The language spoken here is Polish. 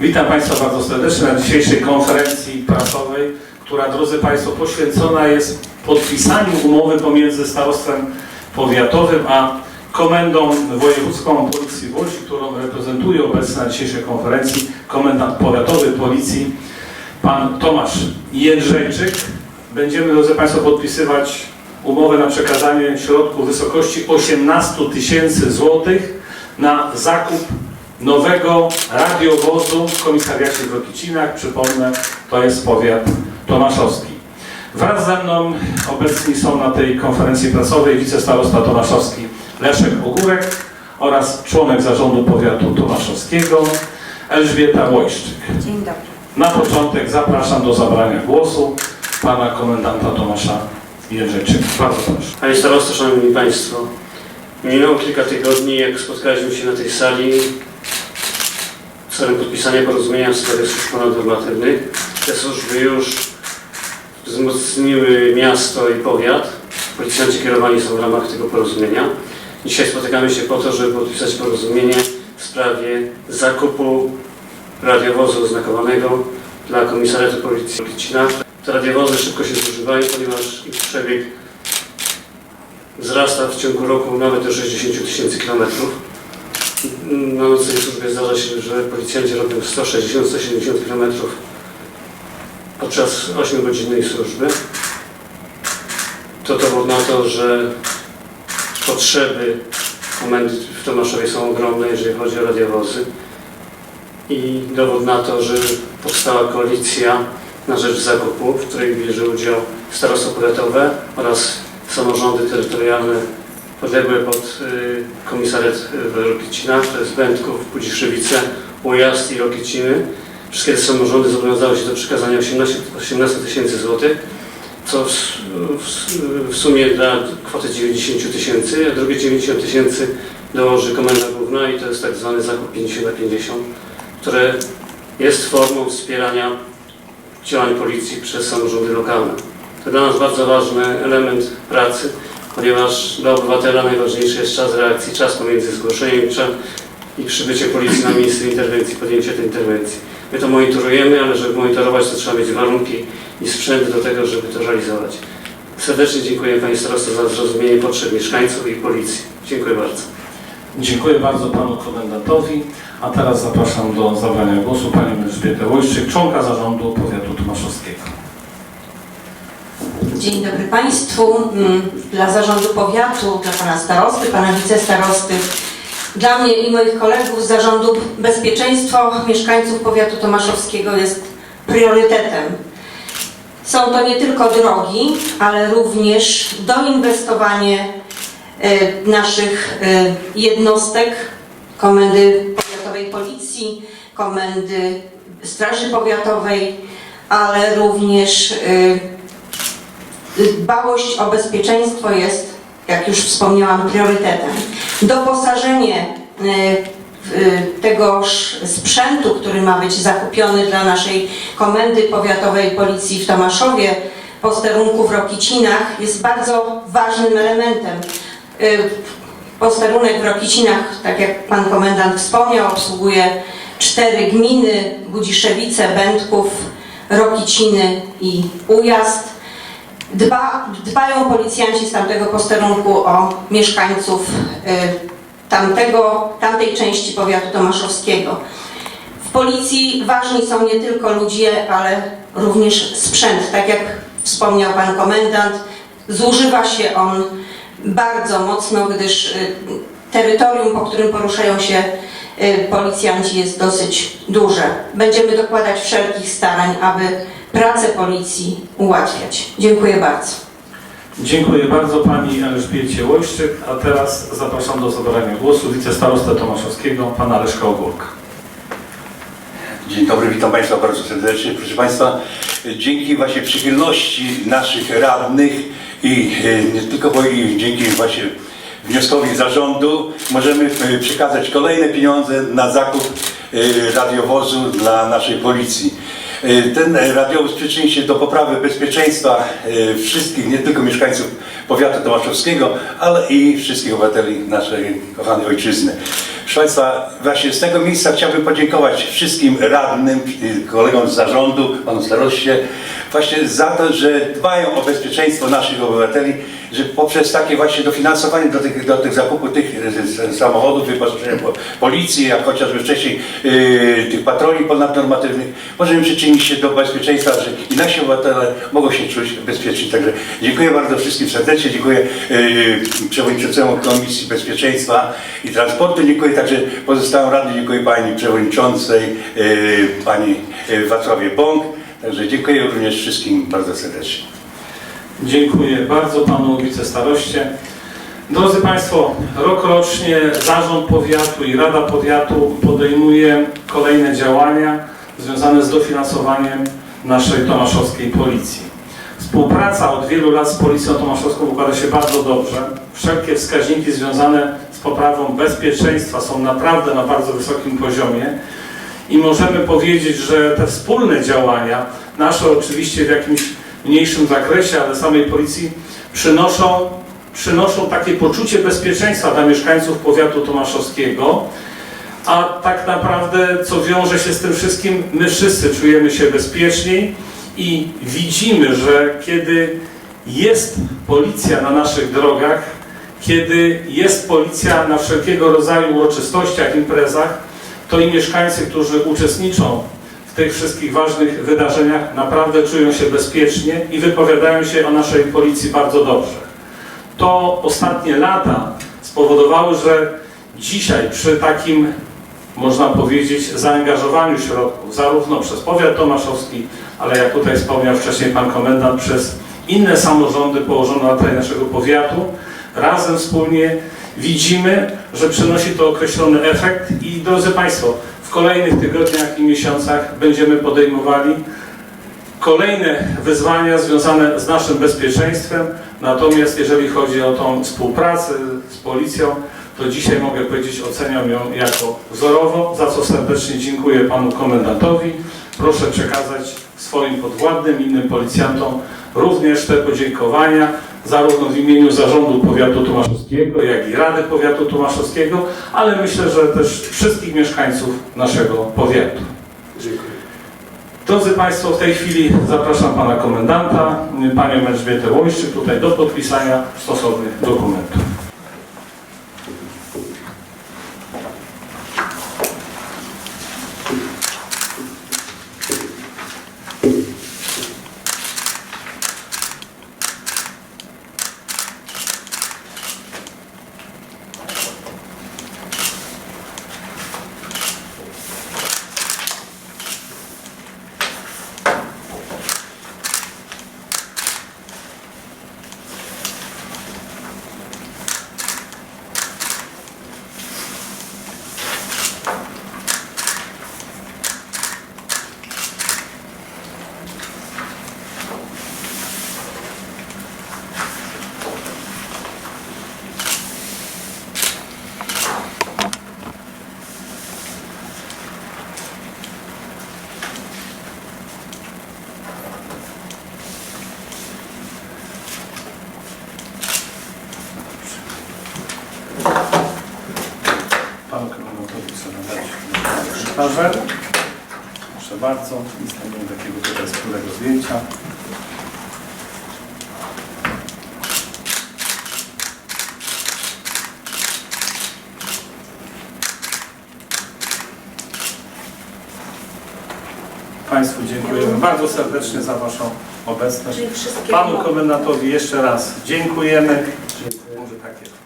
Witam Państwa bardzo serdecznie na dzisiejszej konferencji prasowej, która, drodzy Państwo, poświęcona jest podpisaniu umowy pomiędzy starostwem powiatowym a Komendą Wojewódzką Policji Łodzi, którą reprezentuje obecnie na dzisiejszej konferencji komendant powiatowy Policji, pan Tomasz Jędrzejczyk. Będziemy, drodzy Państwo, podpisywać umowę na przekazanie środków w wysokości 18 tysięcy złotych na zakup nowego radiowozu w komisariacie w Rokicinach. Przypomnę, to jest powiat tomaszowski. Wraz ze mną obecni są na tej konferencji prasowej wicestarosta tomaszowski Leszek Ogórek oraz członek zarządu powiatu tomaszowskiego Elżbieta Łojszczyk. Dzień dobry. Na początek zapraszam do zabrania głosu pana komendanta Tomasza Jędrzejczyka. Bardzo proszę. Panie starosto, szanowni państwo, minęło kilka tygodni, jak spotkaliśmy się na tej sali celem podpisania porozumienia w sprawie służb ponadnormatywnych. Te służby już wzmocniły miasto i powiat. Policjanci kierowani są w ramach tego porozumienia. Dzisiaj spotykamy się po to, żeby podpisać porozumienie w sprawie zakupu radiowozu oznakowanego dla Komisariatu Policji Licina. Te radiowozy szybko się zużywają, ponieważ ich przebieg wzrasta w ciągu roku nawet do 60 tysięcy kilometrów. Na nocnej służbie zdarza się, że policjanci robią 160-170 kilometrów podczas 8-godzinnej służby. To dowód na to, że potrzeby komendy w Tomaszowie są ogromne, jeżeli chodzi o radiowozy. I dowód na to, że powstała koalicja na rzecz zakupu, w której bierze udział starostwo powiatowe oraz samorządy terytorialne podległe pod y, komisariat w Rokicinach, to jest Będków, Budziszewice, Ujazd i Rokiciny. Wszystkie te samorządy zobowiązały się do przekazania 18 18 tysięcy złotych, co w, w, w sumie da kwotę 90 tysięcy, a drugie 90 tysięcy dołoży Komenda Główna i to jest tak zwany zakup 50 na 50, które jest formą wspierania działań policji przez samorządy lokalne. To dla nas bardzo ważny element pracy, ponieważ dla obywatela najważniejszy jest czas reakcji, czas pomiędzy zgłoszeniem i przybyciem policji na miejsce interwencji, podjęcie tej interwencji. My to monitorujemy, ale żeby monitorować, to trzeba mieć warunki i sprzęt do tego, żeby to realizować. Serdecznie dziękuję Panie Starosto za zrozumienie potrzeb mieszkańców i policji. Dziękuję bardzo. Dziękuję bardzo panu komendantowi, a teraz zapraszam do zabrania głosu panią Elżbietę Łojszczyk, członka zarządu powiatu. Dzień dobry Państwu. Mm, Dla zarządu powiatu, dla Pana starosty, Pana wicestarosty, dla mnie i moich kolegów z zarządu bezpieczeństwo mieszkańców powiatu tomaszowskiego jest priorytetem. Są to nie tylko drogi, ale również doinwestowanie e, naszych e, jednostek, komendy powiatowej policji, komendy straży powiatowej, ale również e, Dbałość o bezpieczeństwo jest, jak już wspomniałam, priorytetem. Doposażenie y, y, tegoż sprzętu, który ma być zakupiony dla naszej Komendy Powiatowej Policji w Tomaszowie, posterunku w Rokicinach jest bardzo ważnym elementem. Y, Posterunek w Rokicinach, tak jak Pan Komendant wspomniał, obsługuje cztery gminy, Budziszewice, Będków, Rokiciny i Ujazd. Dba, dbają policjanci z tamtego posterunku o mieszkańców y, tamtego, tamtej części powiatu tomaszowskiego. W policji ważni są nie tylko ludzie, ale również sprzęt. Tak jak wspomniał pan komendant, zużywa się on bardzo mocno, gdyż y, terytorium, po którym poruszają się policjanci jest dosyć duże. Będziemy dokładać wszelkich starań, aby pracę policji ułatwiać. Dziękuję bardzo. Dziękuję bardzo pani Elżbiecie Łojszczyk, a teraz zapraszam do zabrania głosu wicestarostę tomaszowskiego, pana Leszka Ogórka. Dzień dobry, witam Państwa bardzo serdecznie. Proszę Państwa, dzięki właśnie przychylności naszych radnych i e, nie tylko, bo i dzięki właśnie wnioskowi zarządu możemy e, przekazać kolejne pieniądze na zakup e, radiowozu dla naszej policji. E, Ten radiowóz przyczyni się do poprawy bezpieczeństwa wszystkich, nie tylko mieszkańców powiatu tomaszowskiego, ale i wszystkich obywateli naszej kochanej ojczyzny. Proszę Państwa, właśnie z tego miejsca chciałbym podziękować wszystkim radnym, kolegom z zarządu, panu staroście, właśnie za to, że dbają o bezpieczeństwo naszych obywateli, że poprzez takie właśnie dofinansowanie do tych, do tych zakupu tych y, samochodów, wyposażenia po- policji, jak chociażby wcześniej y, tych patroli ponadnormatywnych, możemy przyczynić się do bezpieczeństwa, że i nasi obywatele mogą się czuć bezpieczni. Także dziękuję bardzo wszystkim serdecznie, dziękuję y, przewodniczącemu Komisji Bezpieczeństwa i Transportu, dziękuję także pozostałym radnym, dziękuję pani przewodniczącej, y, pani Wacławie Bąk. Także dziękuję również wszystkim bardzo serdecznie. Dziękuję bardzo panu wicestaroście. Drodzy Państwo, rokrocznie Zarząd Powiatu i Rada Powiatu podejmuje kolejne działania związane z dofinansowaniem naszej tomaszowskiej policji. Współpraca od wielu lat z Policją Tomaszowską układa się bardzo dobrze. Wszelkie wskaźniki związane z poprawą bezpieczeństwa są naprawdę na bardzo wysokim poziomie i możemy powiedzieć, że te wspólne działania, nasze oczywiście w jakimś mniejszym zakresie, ale samej policji, przynoszą, przynoszą takie poczucie bezpieczeństwa dla mieszkańców powiatu tomaszowskiego, a tak naprawdę co wiąże się z tym wszystkim, my wszyscy czujemy się bezpieczniej i widzimy, że kiedy jest policja na naszych drogach, kiedy jest policja na wszelkiego rodzaju uroczystościach, imprezach, to i mieszkańcy, którzy uczestniczą w tych wszystkich ważnych wydarzeniach, naprawdę czują się bezpiecznie i wypowiadają się o naszej policji bardzo dobrze. To ostatnie lata spowodowały, że dzisiaj przy takim, można powiedzieć, zaangażowaniu środków, zarówno przez powiat tomaszowski, ale jak tutaj wspomniał wcześniej pan komendant, przez inne samorządy położone na terenie naszego powiatu, razem wspólnie widzimy, że przynosi to określony efekt i drodzy Państwo, w kolejnych tygodniach i miesiącach będziemy podejmowali kolejne wyzwania związane z naszym bezpieczeństwem. Natomiast jeżeli chodzi o tą współpracę z policją, to dzisiaj mogę powiedzieć, oceniam ją jako wzorowo, za co serdecznie dziękuję panu komendantowi. Proszę przekazać swoim podwładnym, innym policjantom również te podziękowania, zarówno w imieniu Zarządu Powiatu Tomaszowskiego, jak i Rady Powiatu Tomaszowskiego, ale myślę, że też wszystkich mieszkańców naszego powiatu. Dziękuję. Drodzy Państwo, w tej chwili zapraszam Pana Komendanta, Panią Elżbietę Łojszczyk tutaj do podpisania stosownych dokumentów. Panu Komendantowi chcę nadać szparze. Proszę bardzo, i znajdziemy takiego tutaj wspólnego zdjęcia. Państwu dziękujemy bardzo serdecznie za Waszą obecność. Panu komendantowi jeszcze raz dziękujemy. Może takie